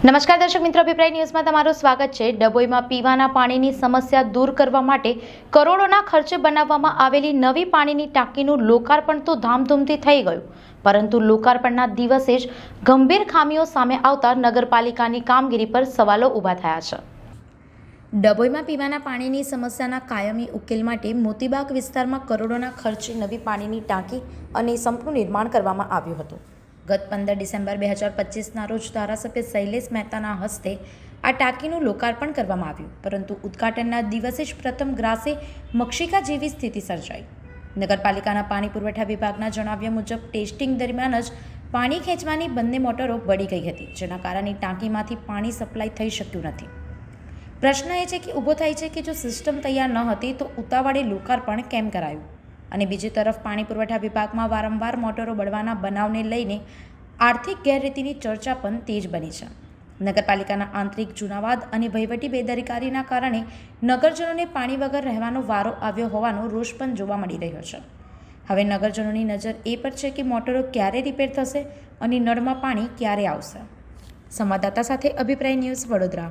નમસ્કાર દર્શક મિત્રો, અભિપ્રાય ન્યૂઝમાં તમારું સ્વાગત છે. ડભોઈમાં પીવાના પાણીની સમસ્યા દૂર કરવા માટે કરોડોના ખર્ચે બનાવવામાં આવેલી નવી પાણીની ટાંકીનું લોકાર્પણ તો ધામધૂમથી થઈ ગયું. પરંતુ લોકાર્પણના દિવસે જ ગંભીર ખામીઓ સામે આવતા નગરપાલિકાની કામગીરી પર સવાલો ઊભા થયા છે. ડભોઈમાં પીવાના પાણીની સમસ્યાના કાયમી ઉકેલ માટે મોતીબાગ વિસ્તારમાં કરોડોના ખર્ચે નવી પાણીની ટાંકી અને સંપનું નિર્માણ કરવામાં આવ્યું હતું. ગત પંદર ડિસેમ્બર બે હજાર પચીસના રોજ ધારાસભ્ય શૈલેષ મહેતાના હસ્તે આ ટાંકીનું લોકાર્પણ કરવામાં આવ્યું. પરંતુ ઉદ્ઘાટનના દિવસે જ પ્રથમ ગ્રાસે મક્ષિકા જેવી સ્થિતિ સર્જાઈ. નગરપાલિકાના પાણી પુરવઠા વિભાગના જણાવ્યા મુજબ ટેસ્ટિંગ દરમિયાન જ પાણી ખેંચવાની બંને મોટરો બળી ગઈ હતી, જેના કારણે ટાંકીમાંથી પાણી સપ્લાય થઈ શક્યું નથી. પ્રશ્ન એ છે કે ઊભો થાય છે કે જો સિસ્ટમ તૈયાર ન હતી તો ઉતાવળે લોકાર્પણ કેમ કરાયું? અને બીજી તરફ પાણી પુરવઠા વિભાગમાં વારંવાર મોટરો બળવાના બનાવને લઈને આર્થિક ગેરરીતિની ચર્ચા પણ તેજ બની છે. નગરપાલિકાના આંતરિક જૂનાવાદ અને વહીવટી બેદરકારીના કારણે નગરજનોને પાણી વગર રહેવાનો વારો આવ્યો હોવાનો રોષ પણ જોવા મળી રહ્યો છે. હવે નગરજનોની નજર એ પર છે કે મોટરો ક્યારે રિપેર થશે અને નળમાં પાણી ક્યારે આવશે. સંવાદદાતા સાથે અભિપ્રાય ન્યૂઝ વડોદરા.